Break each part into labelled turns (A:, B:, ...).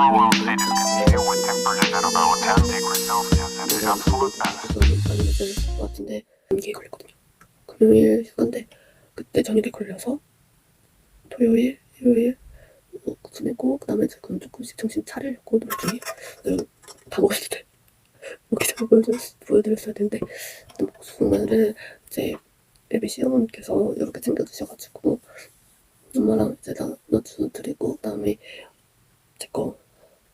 A: Tomorrow we'll see this continue with temperatures at about 10 degrees Celsius at the absolute best.
B: 많이 늦을 것 같은데 감기에 걸렸거든요. 금요일 휴가인데 그때 저녁에 걸려서 토요일, 일요일 어, 지내고 그 다음에 지금 조금씩 정신 차리려고 노력 중에 다 먹었는데 먹기 전에 보여드렸, 보여드렸어야 되는데 오늘은 이제 베비 시어머니께서 이렇게 챙겨주셔가지고 엄마랑 이제 나 나주 드리고 그다음에 제거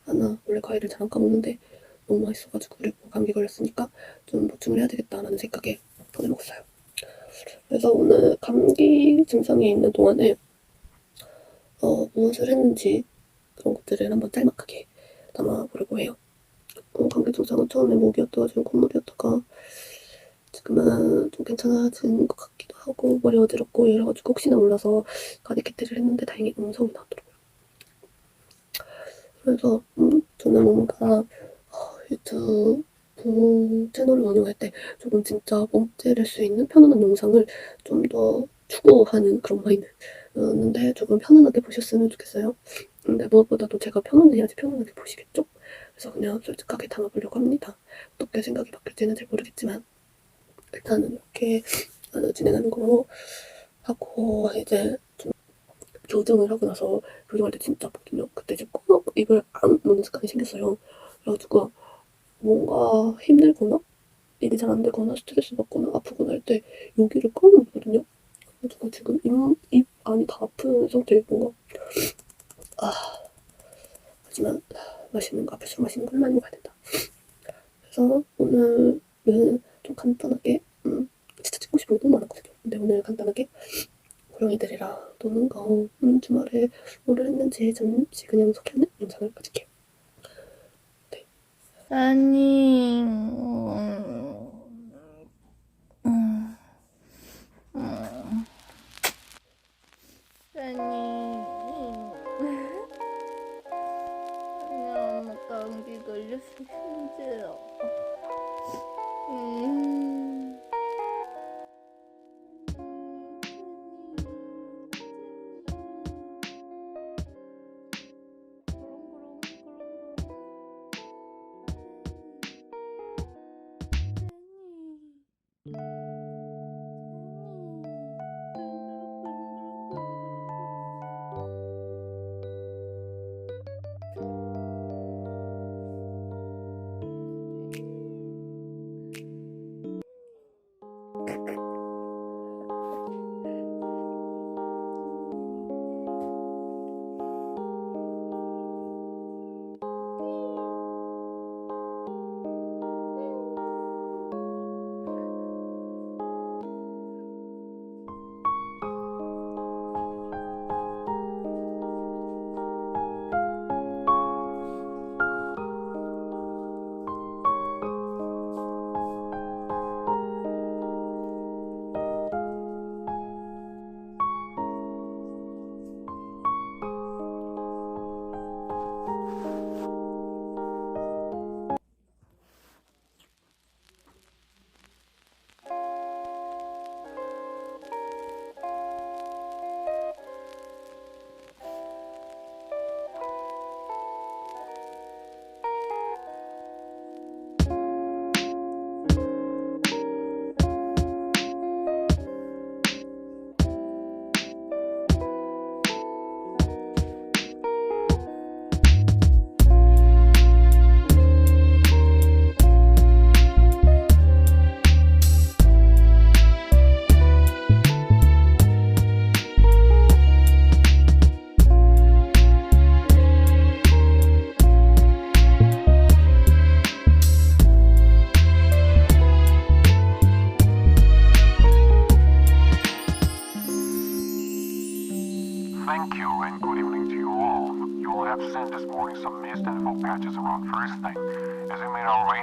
B: 하나 원래 과일을 잘 안 까먹는데 너무 맛있어가지고 그리고 감기 걸렸으니까 좀 보충을 해야 되겠다라는 생각에 보내 먹었어요. 그래서 오늘 감기 증상이 있는 동안에 어, 무엇을 했는지 그런 것들을 한번 짤막하게 담아보려고 해요. 어, 감기 증상은 처음에 목이었다가 지금 콧물이었다가 지금은 좀 괜찮아진 것 같기도 하고 머리 어지럽고 이래가지고 혹시나 몰라서 가디키트를 했는데 다행히 음성이 나왔더라고요. 그래서 음, 저는 뭔가 어, 유튜브 채널을 운영할 때 조금 진짜 멍 때릴 수 있는 편안한 영상을 좀 더 추구하는 그런 마인드였는데 조금 편안하게 보셨으면 좋겠어요. 근데 무엇보다도 제가 편안해야지 편안하게 보시겠죠? 그래서 그냥 솔직하게 담아보려고 합니다. 어떻게 생각이 바뀔지는 잘 모르겠지만 일단은 이렇게 어, 진행하는 거로 하고 이제 좀 교정을 하고 나서 교정할 때 진짜 아팠거든요. 그때 이제 꼭 입을 안 무는 습관이 생겼어요. 그래가지고 뭔가 힘들거나 일이 잘 안 되거나 스트레스 받거나 아프거나 할 때 여기를 꼭 누거든요. 그래가지고 지금 입, 입 안이 다 아픈 상태에 뭔가 아 하지만 맛있는 거 앞에 술 마시는 걸 많이 먹어야 된다. 그래서 오늘은 좀 간단하게 음, 진짜 찍고 싶은 게 너무 많았거든요. 근데 오늘 간단하게 고양이들이랑 노는 거. 음, 주말에 뭐를 했는지 잠시 그냥 소개하는 영상을 가질게요.
C: 아니,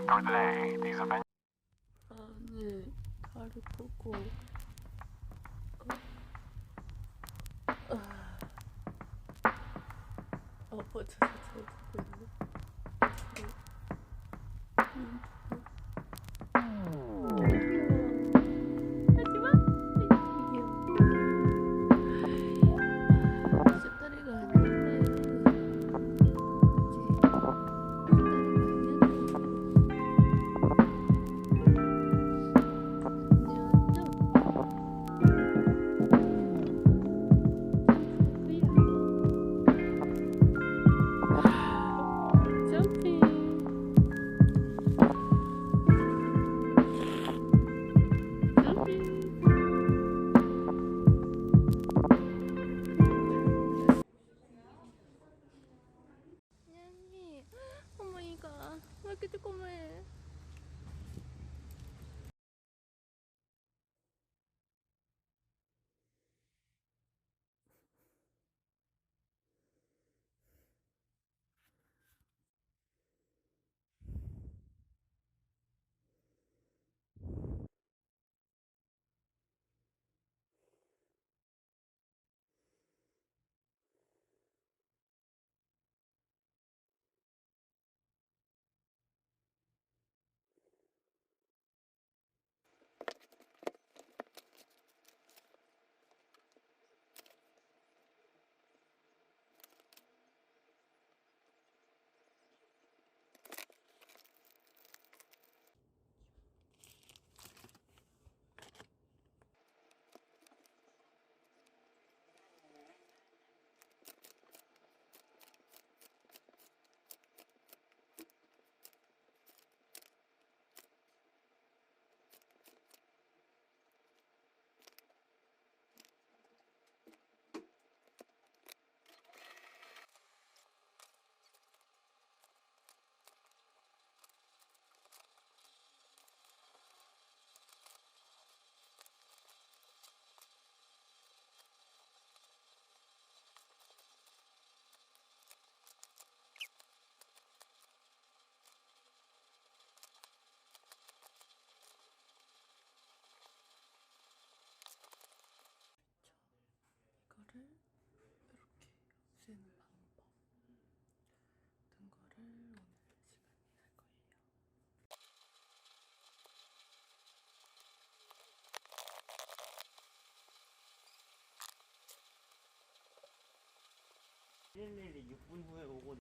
A: we made our way through the day, these events
B: 아니 다리 끄고 아버지 잘 듣고 있네.
D: 1116분 후에 오고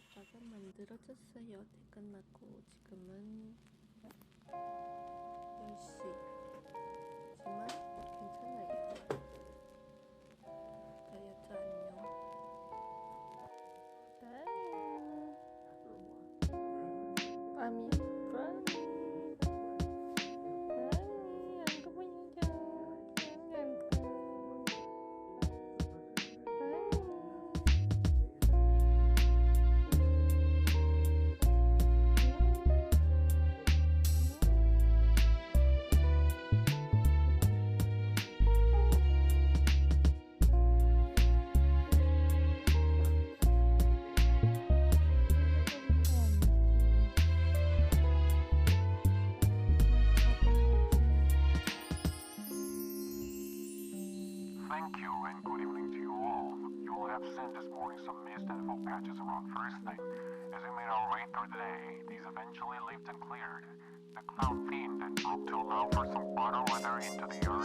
C: 오빠가 만들어줬어요. 퇴근하고 지금은
A: this morning some mist and fog patches around first thing. As we made our way through the day, these eventually lifted and cleared. The cloud thinned and broke till now for some butter weather into the earth.